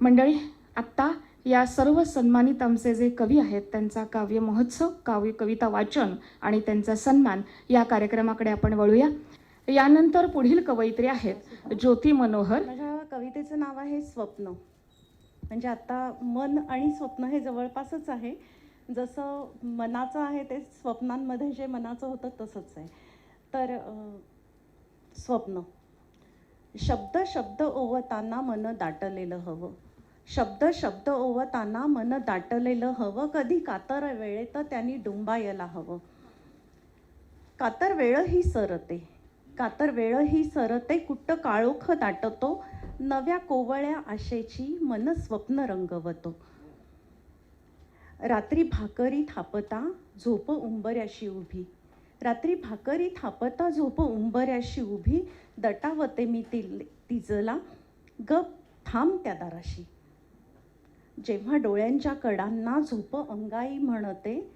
मंडळी आत्ता या सर्व सन्मानित आमचे जे कवी आहेत त्यांचा काव्य महोत्सव काव्य कविता वाचन आणि त्यांचा सन्मान या कार्यक्रमाकडे आपण वळूया. यानंतर पुढील कवयित्री आहेत ज्योती मनोहर. माझ्या कवितेचं नाव आहे स्वप्न. म्हणजे आता मन आणि स्वप्न हे जवळपासच आहे. जसं मनाचं आहे ते स्वप्नांमध्ये जे मनाचं होतं तसंच आहे. तर स्वप्न. शब्द शब्द ओवताना मन दाटलेलं हवं. शब्द शब्द ओवताना मन दाटलेलं हवं. कधी कातर वेळेत त्यांनी डुंबायला हवं. कातर वेळ ही सरते. कातर वेळ ही सरते. कुट्ट काळोख दाटतो. नव्या कोवळ्या आशेची मन स्वप्न रंगवतो. रात्री भाकरी थापता झोप उंबऱ्याशी उभी. रात्री भाकरी थापता झोप उंबऱ्याशी उभी. दटावते मी ति तिजला. गप थांब त्या दाराशी. जेव्हा डोळ्यांच्या कडांना झोप अंगाई म्हणते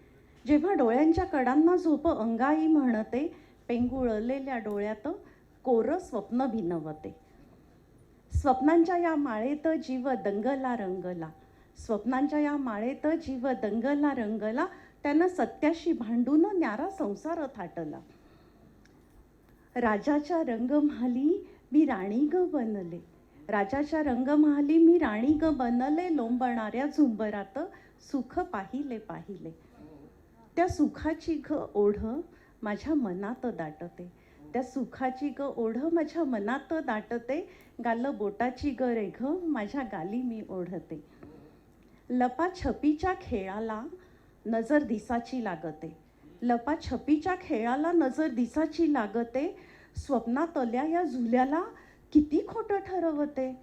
जेव्हा डोळ्यांच्या कडांना झोप अंगाई म्हणते पेंगुळलेल्या डोळ्यात कोर स्वप्न भिनवते. स्वप्नांच्या या माळेत जीव दंगला रंगला. स्वप्नांच्या या माळेत जीव दंगला रंगला. त्यानं सत्याशी भांडून न्यारा संसार थाटला. राजाच्या रंगमाली मी राणी ग बनले. राजाच्या रंगमहाली मी राणी ग बनले लोंबणाऱ्या झुंबरात सुख पाहिले पाहिले. त्या सुखाची ग ओढ माझ्या मनात दाटते. त्या सुखाची ग ओढ माझ्या मनात दाटते. गाल बोटाची ग रेघ माझ्या गाली मी ओढते. लपाछपीच्या खेळाला नजर दिसाची लागते. लपाछपीच्या खेळाला नजर दिसाची लागते. स्वप्नातल्या या झुल्याला किती खोटं ठरवते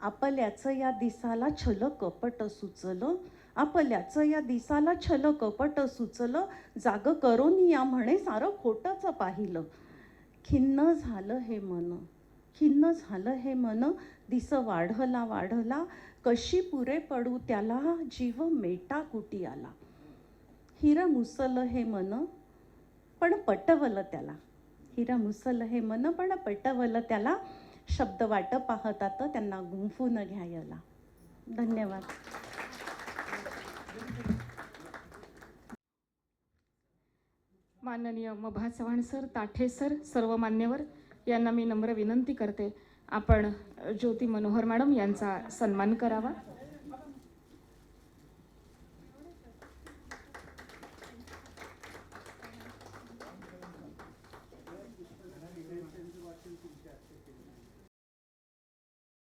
आपल्याचं या दिसाला छल कपट सुचलं आपल्याचं या दिसाला छल कपट सुचलं जाग करून या म्हणे सारं खोटंच पाहिलं. खिन्न झालं हे मन खिन्न झालं हे मन दिस वाढला वाढला कशी पुरे पडू त्याला जीव मेटा कुटी आला. हिर मुसलं हे मन पण पटवलं त्याला. हिरा मुसल हे मन पण पटवलं त्याला शब्द वाट पाहतात त्यांना गुंफून घ्यायला. धन्यवाद. माननीय मभा चव्हाण सर ताठे सर सर्व मान्यवर यांना मी नम्र विनंती करते. आपण ज्योती मनोहर मॅडम यांचा सन्मान करावा.